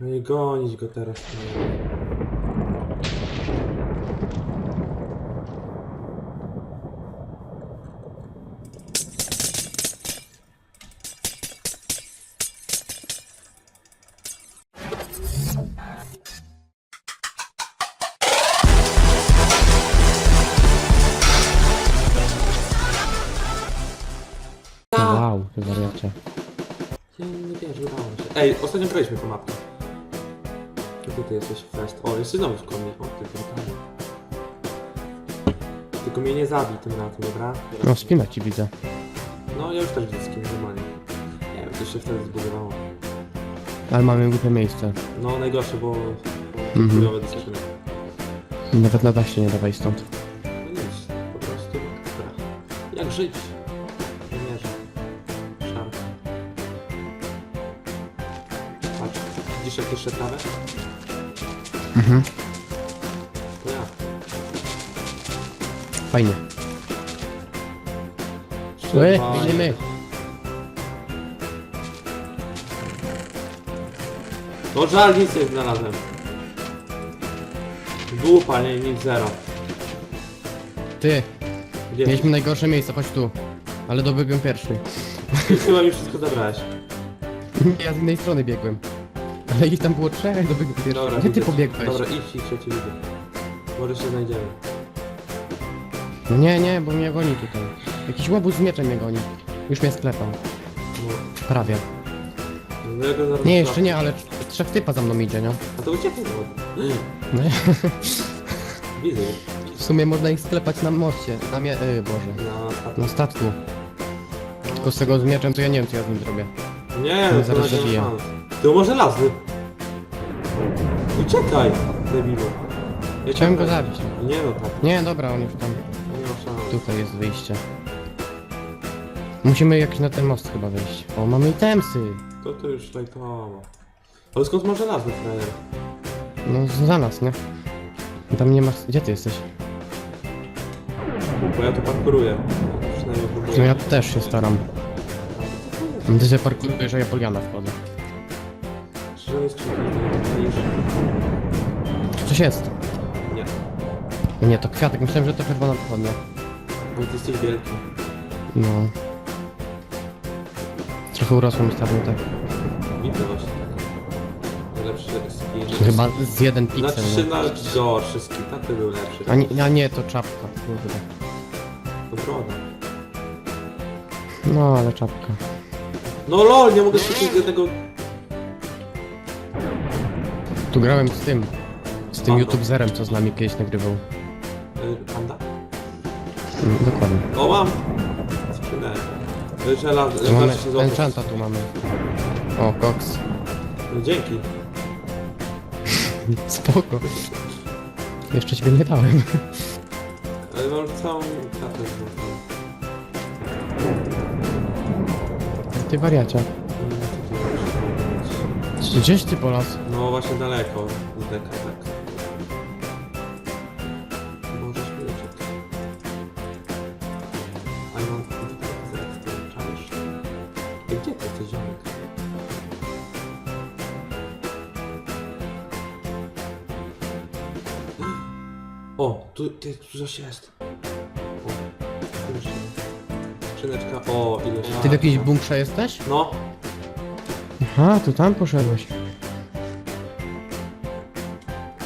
No i gonić go teraz. Wow, ty wariacie. Ja nie wierzę, udało mi się. Ej, ostatnio graliśmy po mapie. Gdzie ty jesteś, Fest? O, jest znowu koło mnie. O, ty. Tylko mnie nie zabij tym razem, dobra? No, spina ci widzę. No, ja już też widzę skin normalnie. Nie wiem, coś się wtedy zbudowało. Ale mamy głupie miejsce. No, najgorsze, bo... Mhm. Chujowe dyscypliny. Nawet na się nie dawaj stąd. No nic, po prostu dobra. Jak żyć? Nie wierzę. Szarp. Patrz, widzisz jak jeszcze trawę? Mhm. Ja. Fajnie. Ły, biegniemy. No żal nic nie znalazłem. Dupa, nie, nic zero. Ty, Gdzie? mieliśmy najgorsze miejsce, chodź tu. Ale dobiegłem pierwszy. Ty chyba mi wszystko zabrałeś. Ja z innej strony biegłem. Ale ich tam było trzech, dobiegłem pierwszy. Dobra, Gdzie ty pobiegłeś? Dobra, idź, idź, ja cię widzę. Może się znajdziemy. No nie, nie, bo mnie goni tutaj. Jakiś łobuz z mieczem mnie goni. Już mnie sklepał. No, Prawie. no ja go zaraz Nie, jeszcze nie, ale trz- trzech typa za mną idzie, nie? A to do wody. No, Widzę. w sumie można ich sklepać na moście. Na mie... Yy, Boże. Na Na statku. Tylko z tego z mieczem to ja nie wiem co ja z nim zrobię. Nie, No, no zaraz nie zabiję. ma szans. Ty może lazny. Uciekaj, debilu. Ja Chciałem go zabić. Nie no tak, Nie, dobra, on już tam. nie ma szans. Tutaj jest wyjście. Musimy jakiś na ten most chyba wejść. O, mamy itemsy. To to już lajtowo. Ale skąd może lazny frajer? No za nas, nie? Tam nie masz... Gdzie ty jesteś? Bo ja tu parkuruję. Przynajmniej No próbuję. ja też się staram. Ty się parkujesz, a ja po Jana wchodzę. Czy jest? Tu coś jest. Nie, Nie, to kwiatek. Myślałem, że to czerwona pochodnia. bo ty jesteś wielki. No. Trochę urosło mi stary, tak. Widzę właśnie. Najlepszy skin. Chyba z jeden Na piksel, trzy nie? na gorszy skin, tak to był lepszy. A nie, a nie, to czapka. Kurde. To broda. No, ale czapka. No lol, nie mogę skupić jednego... Tu grałem z tym. Z tym Panda. youtuberem, co z nami kiedyś nagrywał. y, Panda? Mm, dokładnie. O, mam! Skrzynę. Żelaz... Tu mamy się enchanta tu mamy. O, koks. No dzięki. Spoko. Jeszcze ciebie nie dałem. Ale mam całą kratę. Ty wariacie. Gdzieś ty po las? No właśnie daleko. Deka, tak. Możesz mi lecieć. A ja mam zaraz to czaisz. Ej, Gdzie ty jesteś ziomek? O, tu, ty, tu coś jest. O. Skrzyneczka, o, ile się... Ty w jakiejś bunkrze jesteś? No, Aha, to tam poszedłeś.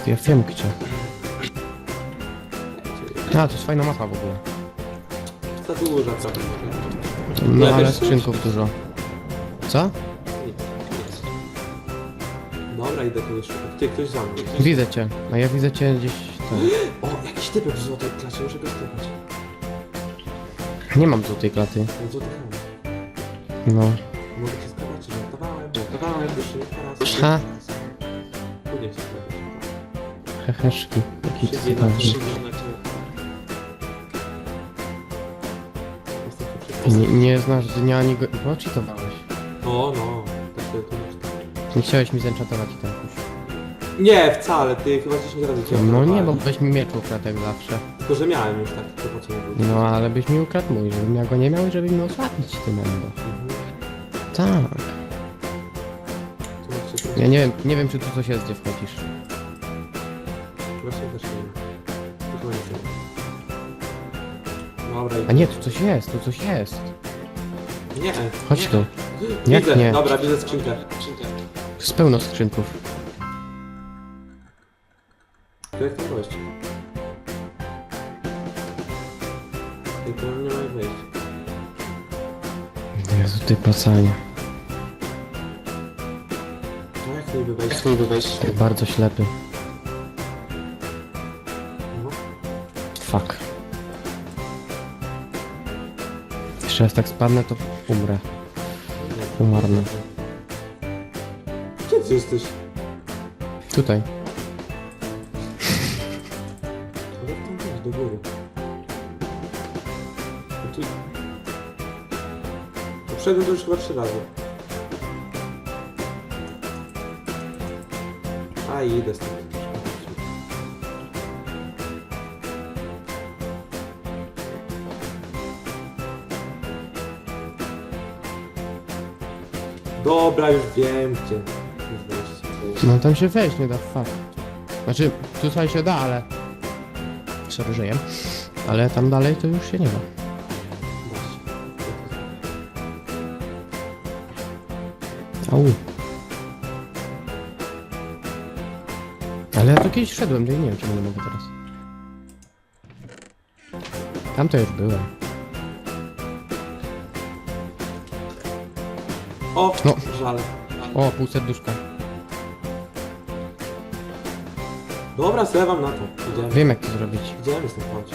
Ja wiem gdzie. A, to jest fajna mapa w ogóle. za duża trochę. No ale skrzynków dużo. Co? Nic, nic. Dobra, idę kogoś szukać. Ty, ktoś za mną. Widzę cię. A ja widzę cię gdzieś tam. O, jakiś typek w złotej klasie, muszę go sklepać. Nie mam złotej klaty. Złoty hełm. No. Mogę cię nie teraz. Ha. Nie chcę sklepać. Heheszki. Jaki Siedzi na przy Nie, nie znasz dnia ani go... No, cheatowałeś. O, no. Tak to, to już tak. Nie chciałeś mi zenchantować i tak już. Nie, wcale, ty chyba 10 razy cię No nie, bo byś mi miecz ukradł jak zawsze. Tylko, że miałem już tak, to po co było. No, ale byś mi ukradł mój, żebym ja go nie miał i żeby mnie osłabić tym endo. Mhm. Tak. Ja nie wiem, nie wiem czy tu coś jest, gdzie wchodzisz. Właśnie też nie wiem. Nie. Dobra, A nie, tu coś jest, tu coś jest. Nie. Chodź nie. tu. Jak Widzę. nie? Dobra, widzę skrzynkę. skrzynkę. Tu jest pełno skrzynków. To jak tam wejść? To nie ma jak wejść. Jezu, ty pacanie. Niby wejść? Jak niby wejść? Bardzo ślepy. No. Fuck. Jeszcze raz tak spadnę, to umrę. Umarnę. Gdzie ty jesteś? Tutaj. Ale tam wejść do góry? No tu... To Wszedłem tu już chyba trzy razy. I idę stąd. Dobra, już wiem gdzie. No tam się wejść nie da, fuck. Znaczy, tutaj się da, ale... Sorry, jem. Ale tam dalej to już się nie da. Au. Ale ja tu kiedyś szedłem, to nie wiem czemu nie mogę teraz. Tam to już byłem. O, No. żal. O, pół serduszka. Dobra, zlewam na to. Idziemy. Wiem jak to zrobić. Idziemy z tym chodź.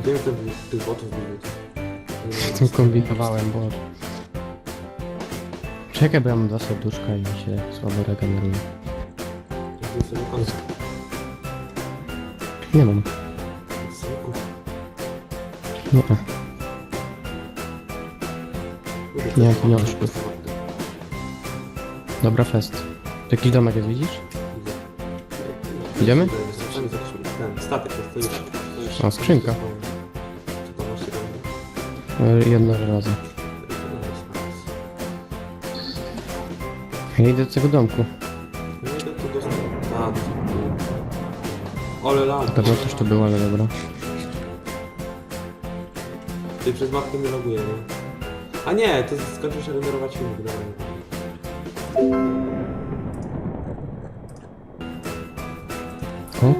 Idziemy ten, tych botów wybić. Tu kombinowałem, bo... Czekaj, bo ja mam dwa serduszka i mi się słabo regeneruje. Nie mam. Nie. Nie, to nie oszustwo. Dobra, fest. Tu jakiś domek jest, widzisz? Idziemy? Ten statek jest, to to O, skrzynka. Co tam masz? E, Jedno żelazo. Ja idę do tego domku. Ole lamp. Pewno też to było, ale dobra. Ty przez mapkę nie loguję, nie? A nie, to skończył się renderować film, dobra.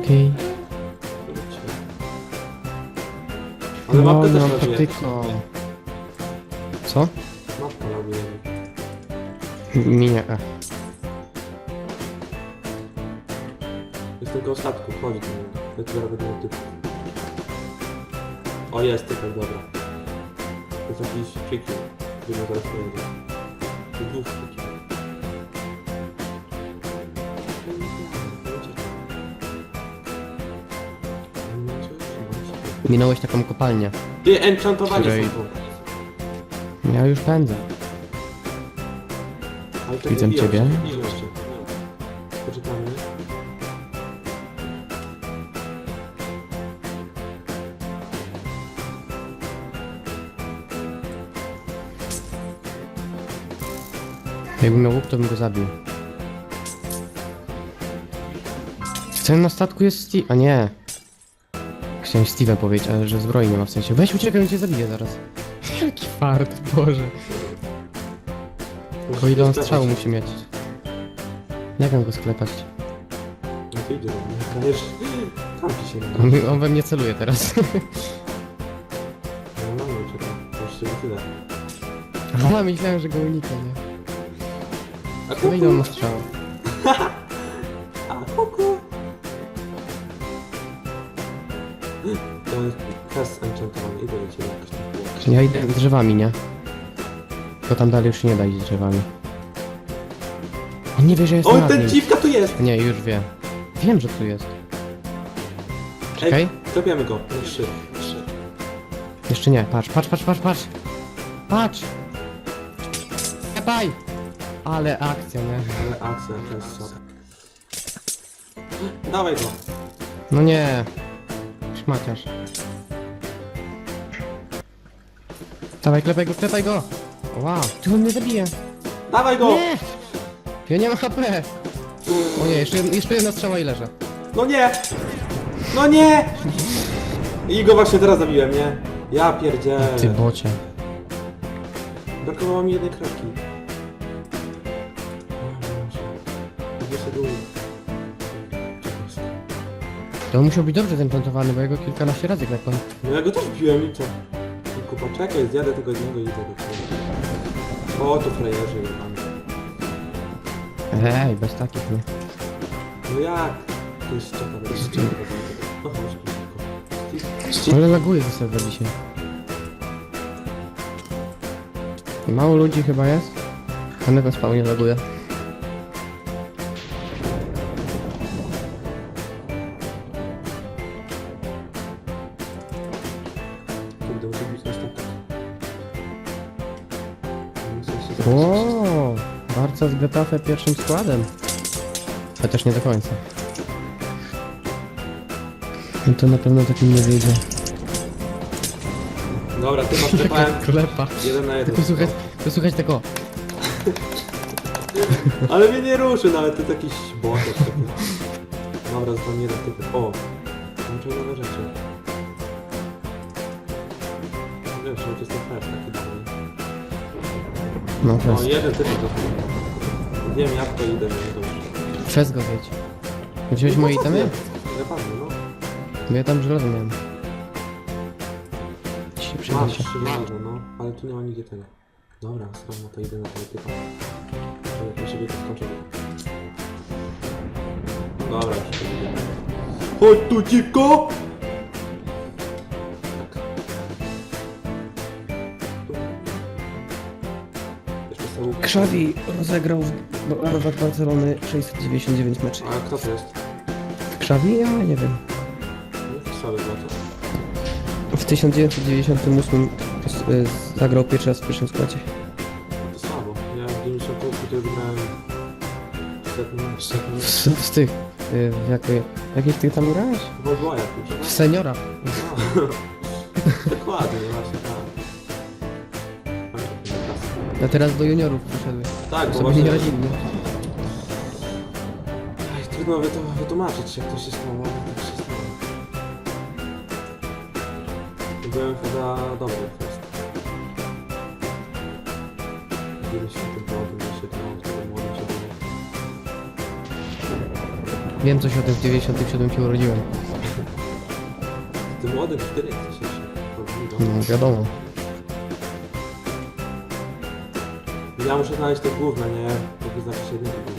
Okej. Ale No, mapkę no, też loguje. Co? Mapka loguje. Minie. E. Jest tylko ostatku, chodzi do niego. Ja tu zaraz będę miał typ. O, jest typek, dobra. To jest jakiś chicken, który ma zaraz. To dwóch chicken. Minąłeś taką kopalnię. Ty, enchantowanie Której- są tu. Ja już pędzę. Ale to Widzę nie biją ciebie. biją Jakbym miał łuk, to bym go zabił. W na statku jest Steve... A nie. Chciałem Steve'a powiedzieć, ale że zbroi nie ma w sensie. Weź uciekaj, on cię zabije zaraz. Jaki fart, Boże. Tylko ile on strzału musi mieć. Jak mam go sklepać? No to idzie do mnie. Dajesz... Kampi się na mnie. On, on we mnie celuje teraz. No, no, no, czekaj. Jeszcze tyle. Aha, myślałem, że go unika, nie? A No ile on kuku! ma strzału? A kuku! To jest test enchantowany. Idę do ciebie jakoś było. Ja idę drzewami, nie? Bo tam dalej już nie da iść drzewami. On nie wie, że jest O, nad ten nim. dziwka tu jest! Nie, już wie. Wiem, że tu jest. Czekaj. Klepiemy go. Na trzy. Trzy. Jeszcze nie, patrz, patrz, patrz, patrz, patrz! Patrz! Klepaj! Ale akcja, nie? Ale akcja, to jest słaba. Dawaj go. No nie. Szmaciarz. Dawaj, klepaj go, klepaj go! Wow, ty on mnie zabije! Dawaj go! Nie! Ja nie mam HP! O nie, jeszcze, jeszcze jedna strzała i leżę. No nie! No nie! I go właśnie teraz zabiłem, nie? Ja pierdzielę. Ty bocie. Brakowało mi jednej kropki. To musiał być dobrze zemplantowany, bo ja go kilkanaście razy klepłem. No ja go też biłem i co? I kupa, czekaj, zjadę tego jednego i idę do ciebie. O, to frajerzy jebany. Ej, bez takich, nie. No jak? To jest czeka, to jest czeka. No chodź. Ale laguje zasada dzisiaj. Mało ludzi chyba jest. Na spał nie laguje. Barca z Getafe pierwszym składem. Chociaż nie do końca. No to na pewno takim nie wyjdzie. Dobra, ty masz klepałem Klepa. jeden na jeden. Tylko słuchać, tylko słuchać tego. Ale mnie nie ruszy nawet, to jakiś błotek taki. Dobra, został jeden typ. O! Muszę nowe rzeczy. No O, fest. jeden typ. Wiem jabłko i idę, nie dobrze. Fest go zjedź. Wziąłeś moje itemy? No. Bo ja tam żelazo miałem. Ci przyda Masz się. żelazo, no. Ale tu nie ma nigdzie tego. Dobra, stron na to idę na tego typa. Żeby to sobie to skończyło. Dobra, już to idę. Chodź tu dziwko! Krzawi rozegrał w barwach Barcelony 699 meczy. A kto to jest? Krzawi? Ja nie wiem. No, Słaby znaczy. W 1998 pos- y, zagrał pierwszy raz w pierwszym składzie. To słabo. Ja w 90 tutaj wygrałem Z, mecz. z tych. Y, w jakich, jakich ty tam grałeś? W W seniora. No. Dokładnie, właśnie tak. Czas. A teraz do juniorów przyszedłeś. Tak, bo Sobie właśnie... nie? Ej, trudno by to wytłumaczyć, jak to się stało, się. Byłem chyba dobry się tym to bym młodym się było. Wiem coś o tym, w 97 się urodziłem. Ty młody, cztery, jak to się się No, wiadomo. Ja muszę znaleźć te główne, nie? To wyznaczy się jedynki.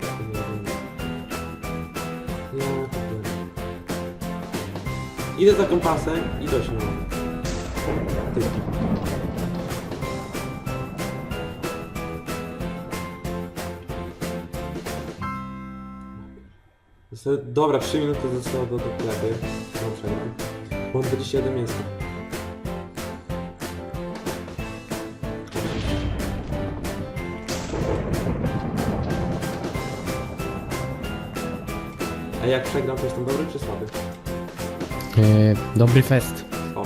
To nie. Nie, to. Idę za kompasem i nie mam. Ty. Dobra, 3 minuty zostało do do kleby. On 27 mięsa. A jak przegram, to jestem dobry czy słaby? E, dobry fest. O.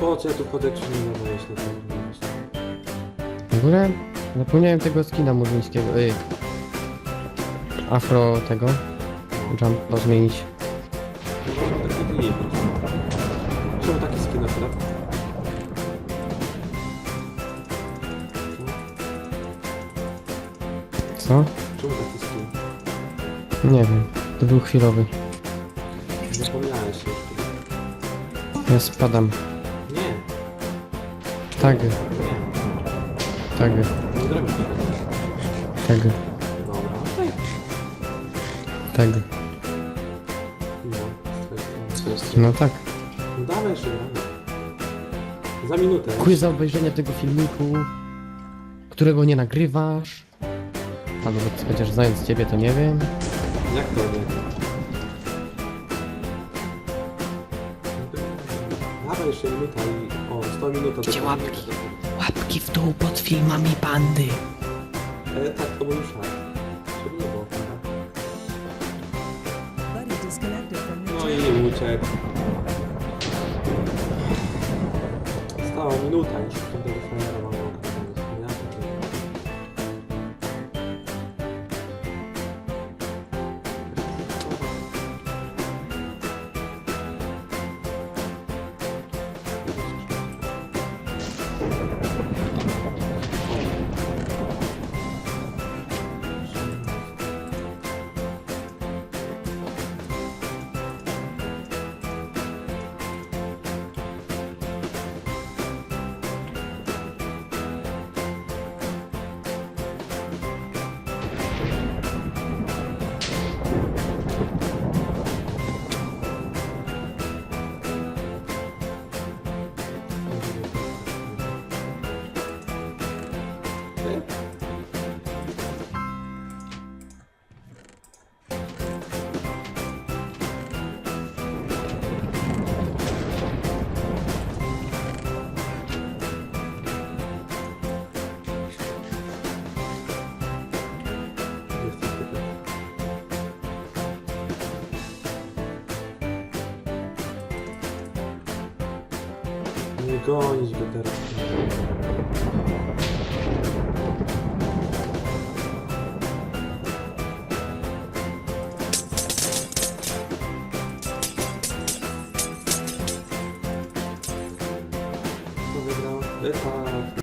Po co ja tu wchodzę, czy nie na tym? W ogóle zapomniałem tego skina murzyńskiego. Ej. Afro tego. Jumpa zmienić. Taki nie Czemu taki skin akurat? Co? Czemu taki skin? Nie wiem. To był chwilowy. Zapomniałeś jeszcze. Ja spadam. Nie, Tak, nie, tak, nie zrobisz tego. Tego. No, tak. No dawaj, Za minutę. Dziękuję za obejrzenie tego filmiku, którego nie nagrywasz. A nawet chociaż znając ciebie, to nie wiem. Jak to nie? Dawaj, jeszcze minuta i... O, 100 minut. Gdzie łapki? Łapki w dół pod filmami bandy. E, tak, to był już tak. Króliczek. Stała minuta, już się tego wyfrajerowałem. nie gonić go teraz.